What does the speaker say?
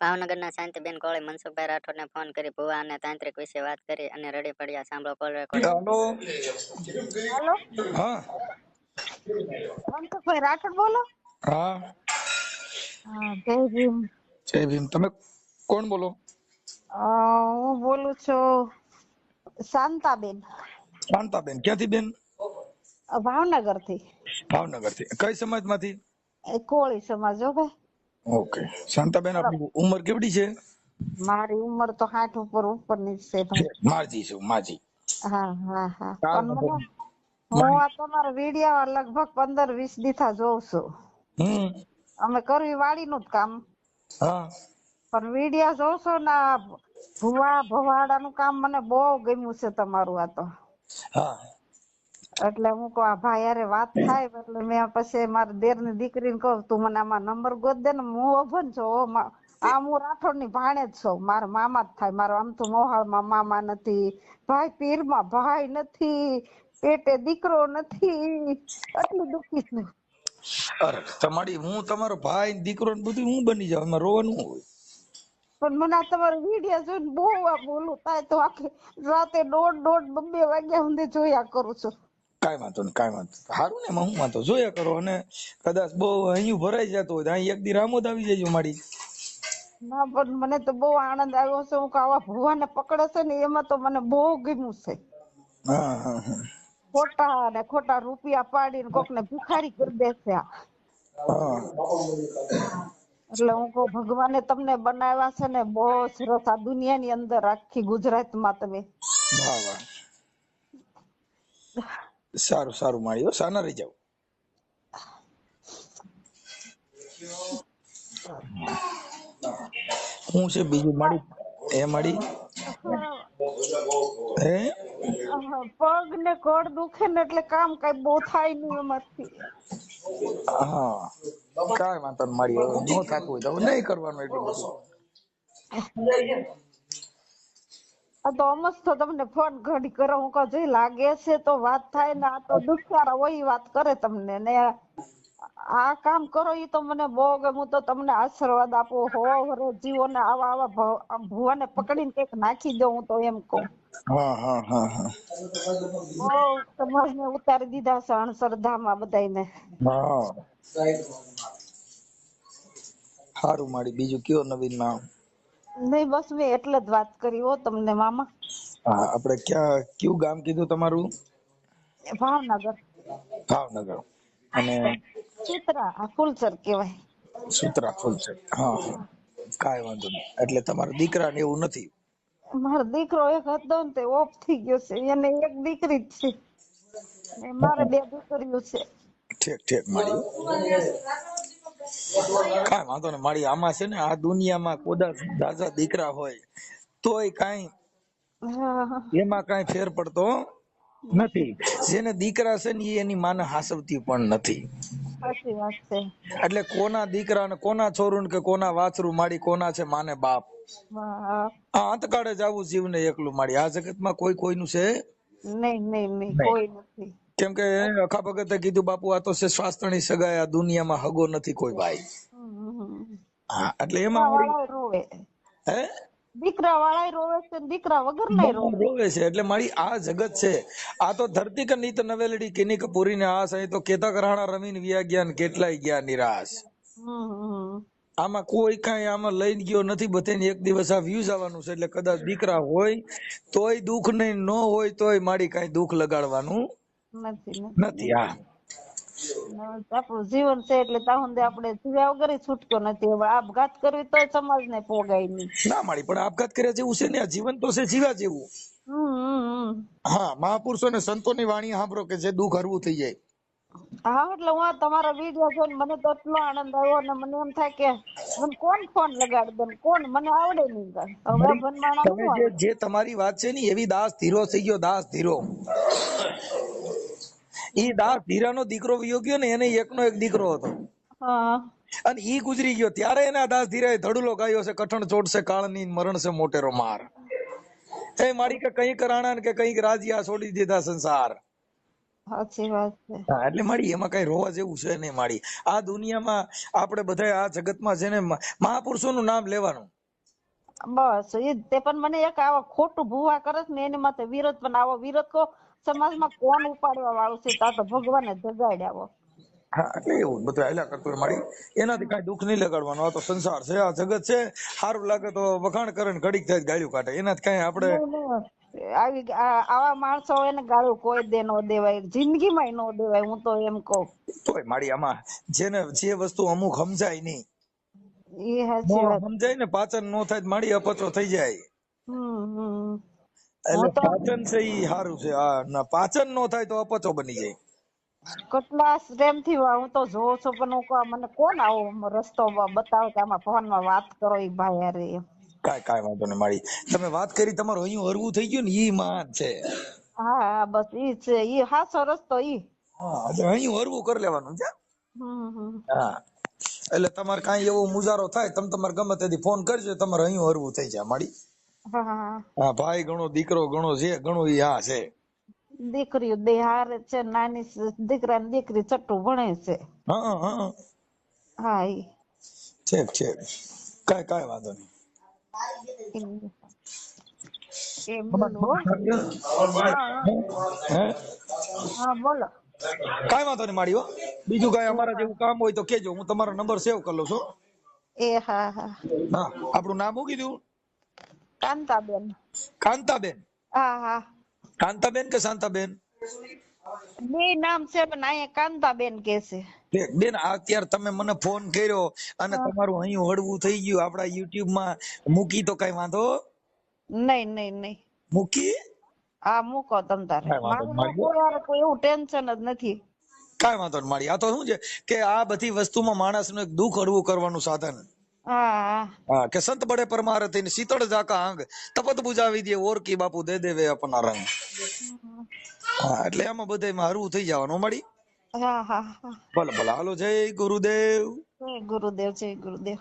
ભાવનગરના શાંતિબેન કોળી મનસુખભાઈ રાઠોડને ફોન કરી ભુવા અને તાંત્રિક વિશે વાત કરી અને રડી પડ્યા. સાંભળો કોલ રેકોર્ડ. હેલો. હાલો. હા. મનસુખભાઈ રાઠોડ બોલો. હા. જય ભીમ. જય ભીમ. તમે કોણ બોલો? હું બોલું છું શાંતાબેન. શાંતાબેન. ક્યાંથી બેન? ભાવનગરથી ભાવનગરથી કઈ સમાજમાંથી કોળી સમાજ હો ભાઈ. ઓકે શાંતાબેન આપની ઉંમર કેવડી છે? મારી ઉંમર તો 60 ઉપર ઉપરની જ છે મારજી છું માજી હા હા હા. હું આ તમારા વિડિયા લગભગ પંદર વીસ દીથા જોઉં છું. હમ. અમે કરવી વાડીનું જ કામ. હા. પણ વિડિયા જોઉં છું ને ભુવા ભવાડા નું કામ મને બહુ ગમ્યું છે તમારું આ તો. હા. એટલે હું કહું આ ભાઈ હારે વાત થાય એટલે મેં પછી મારા દેરની દીકરીને કહું તું મને આમાં નંબર ગોત દે ને હું અભન છું આમ હું રાઠોડની ભાણે જ છું મારા મામા જ થાય મારો આમ તો મોહાળમાં મામા નથી ભાઈ પીરમાં ભાઈ નથી પેટે દીકરો નથી એટલું દુખી છું. અરે તમારી હું તમારો ભાઈ દીકરો ને બધું હું બની જાવ એમાં રોવાનું હોય? પણ મને તમારો વીડિયો જોઈને બહુ આ બોલું થાય તો આખી રાતે દોઢ દોઢ બબે વાગ્યા સુધી જોયા કરું છું. કાંઈ વાંધો નહીં કાંઈ વાંધો સારું ને હું વાંધો? જોયા કરો અને કદાચ બહુ અહીંયા ભરાઈ જતો હોય તો અહીં એક દી રામોદ આવી જજો મારી. ના પણ મને તો બહુ આનંદ આવ્યો છે હું આવા ભુવાને પકડે છે ને એમાં તો મને બહુ ગમ્યું છે. ખોટા ને ખોટા રૂપિયા પાડીને કોક ને ભિખારી કરી દે છે આ. એટલે હું કહું ભગવાને તમને બનાવ્યા છે ને બહુ સરસ આ દુનિયાની અંદર આખી ગુજરાતમાં તમે. વાહ. સારું સારું. માળી દો સાના રહી જાવ હું છે બીજું માળી એ માળી હે? પગ ને કળ દુખે ને એટલે કામ કઈ બહુ થાય નહીં એમાંથી. હા. કાંઈ વાંધો મારી નો થાતું હોય તો નહીં કરવાનું એટલું બધું. તો અમસ તો તમને ફોન ઘડી કરો. હું કહું જોઈ લાગે છે તો વાત થાય ને આ તો દુષ્કાળ હોય વાત કરે તમને. ને આ કામ કરો એ તો મને બહુ ગમે. હું તો તમને આશીર્વાદ આપો. હો હરો જીવો ને આવા આવા ભુવાને પકડીને કંઈક નાખી દઉં હું તો એમ કહું. હા હા હા હા. બહુ સમાજને ઉતારી દીધા છે અણસરધામાં બધાને હા. સારું મારી બીજું કયો નવીનમાં નહીં બસ મેં એટલે જ વાત કરી હો તમને મામા. હા આપણે ક્યાં કયું ગામ કીધું તમારું? ભાવનગર. ભાવનગર. અને સુત્રા આ ફૂલસર કહેવાય. સુત્રા ફૂલસર. હા કાંઈ વાંધો નહીં. એટલે તમારા દીકરા ને એવું નથી? મારો દીકરો એક હતો ને તે ઓફ થઈ ગયો છે એને એક દીકરી જ છે. મારે બે દીકરીઓ છે. ઠીક ઠીક મારી કાંઈ વાંધો ને મારી આમાં છે ને આ દુનિયામાં કદાચ દાદા દીકરા હોય તોય કાંઈ એમાં કાંઈ ફેર પડતો નથી. જેને દીકરા છે ને એની માને હાસવતી પણ નથી. એટલે કોના દીકરા ને કોના છોરું ને કે કોના વાછરું માડી કોના છે માને બાપ? આ અંતકાળે જ આવું જીવને એકલું માડી આ જગતમાં કોઈ કોઈનું છે? નહીં નહીં નહીં. કોઈ નથી. કેમ કે અખા ભગતે કીધું બાપુ આ તો છે સ્વાસ્તની સગાઈ આ દુનિયામાં હગો નથી કોઈ ભાઈ. હા એટલે એમાં હે? દીકરા વાળા રોવે છે દીકરા વગર નહીં રોવે. છે એટલે મારી આ જગત છે. આ તો ધરતી કે નીત નવેલડી કિની કપૂરી ને આસ અહીં તો કેતા રાણા રમીન વ્યા ગયા ને કેટલાય ગયા નિરાશ. આમાં કોઈ કાંઈ આમાં લઈને ગયો નથી બધાને એક દિવસ આ વ્યૂઝ આવવાનું છે એટલે કદાચ દીકરા હોય તોય દુઃખ નહીં ન હોય તોય મારી કાંઈ દુઃખ લગાડવાનું નથી નથી હા. આપણું જીવન છે એટલે સુધી આપણે જીવ્યા વગર છૂટકો નથી. હવે આપઘાત કરવી તો સમાજ ને પોગાય નહીં. ના મારી પણ આપઘાત કર્યા જેવું છે ને આ જીવન તો છે જીવા જેવું. હા મહાપુરુષો ને સંતોની વાણી સાંભળો કે જે દુઃખ હરવું થઈ જાય. હા એટલે હું તમારા વીડિયો જોઈને મને તો એટલો આનંદ આવ્યો અને મને એમ થાય કે મને કોણ ફોન લગાડી દે કોણ? મને આવડે નહીં હવે ભનમાણા? જે તમારી વાત છે ને એવી દાસ ધીરો થઈ ગયો દાસ ધીરો. ઈ દાસ ધીરાનો દીકરો વિયો ગયો ને એને એકનો એક દીકરો હતો. અને ઈ ગુજરી ગયો. ત્યારે એના દાસ ધીરાએ ધડુલો ગાયો છે કઠણ ચોટશે કાળની મરણ છે મોટેરો માર. એ મારી કે કઈ કરાણા ને કે કંઈક રાજીયા છોડી દીધા સંસાર. સાચી વાત છે. હા એટલે માડી એમાં કઈ રોવા જેવું છે નહીં માડી આ દુનિયામાં આપણે બધા આ જગતમાં છે ને મહાપુરુષોનું નામ લેવાનું. બસ એ તે પણ મને એક આવા ખોટું ભૂવા કરે ને એની માથે વિરોધ પણ આવો વિરોધ કો સમાજમાં કોણ ઉપાડવા વાળું છે તા તો ભગવાને જગાડ્યા હા એટલે એવું બધું આયલા કરતું મારી. એનાથી કઈ દુઃખ નહીં લગાડવાનું. આ તો સંસાર છે આ જગત છે. સારું લાગે તો વખાણ કરે ને ઘડીક થાય ગાળ્યું કાઢે. એનાથી કઈ આપણે. આવી આવા માણસો હોય ને ગાળું કોઈ દે નો દેવાય. જિંદગીમાં નો દેવાય હું તો એમ કહું. તોય માડી આમાં જેને જે વસ્તુ અમુક સમજાય નહીં. સમજાય ને પાચન નો થાય મારી માડી અપચો થઈ જાય. હમ હમ. એટલે પાચન છે ઈ સારું છે. હા ના પાચન નો થાય તો અપચો બની જાય. કેટલા પ્રેમથી થી હું તો જોઉં છું પણ હું મને કોણ આવો રસ્તો બતાવો કે આમાં ફોનમાં વાત કરો ઈ ભાઈ અરે કાઈ કાંઈ વાંધો નહીં મારી. તમે વાત કરી તમારું અહીંયા હરવું થઈ ગયું ને ઈ મહાન છે. હા હા બસ ઈ છે. ઈ હાસો રસ્તો ઈ. હા એટલે અહીંયા હરવું કરી લેવાનું છે હા. એટલે તમારે કાઈ એવો મુજારો થાય તમે તમારે ગમે તેથી ફોન કરજો તમારે અહીંયા હરવું થઈ જાય માડી હા. ભાઈ ગણો દીકરો ગણો જે ગણો ઈ હા છે. દીકરીઓ દેહાર છે નાની દીકરા દીકરી છઠ્ઠું ભણે છે. હા હા હા. ઈ. ઠીક ઠીક. કાંઈ કાંઈ વાંધો નહીં. બોલો. કાંઈ વાંધો નહીં માડી હો બીજું કાંઈ અમારા જેવું કામ હોય તો કેજો હું તમારો નંબર સેવ કરી લઉં છું. એ હા હા. હા આપણું નામ મૂકી કીધું? કાંતાબેન કાંતાબેન હા હા કાંતાબેન કે શાંતાબેન બે નામ છે પણ અહીંયા કાંતાબેન કે છે બેન અત્યારે તમે મને ફોન કર્યો અને તમારું અહીં હળવું થઈ ગયું આપડા યુટ્યુબમાં મૂકી તો કઈ વાંધો નહીં નહીં નહીં મૂકી હા મૂકો તમ તારે મારું કોઈ એવું ટેન્શન જ નથી કાઈ વાંધો નહીં મારી આ તો શું છે કે આ બધી વસ્તુમાં માણસનું એક દુઃખ હળવું કરવાનું સાધન કે સંત બડે પરમાર થઈને શીતળ જાકા આંગ તપત બુજાવી દે ઓર કી બાપુ દે દેવે અપના રંગ હા એટલે એમાં બધે મારું થઈ જવાનું મળી હા હા હા ભલે ભલે હાલો જય ગુરુદેવ જય ગુરુદેવ જય ગુરુદેવ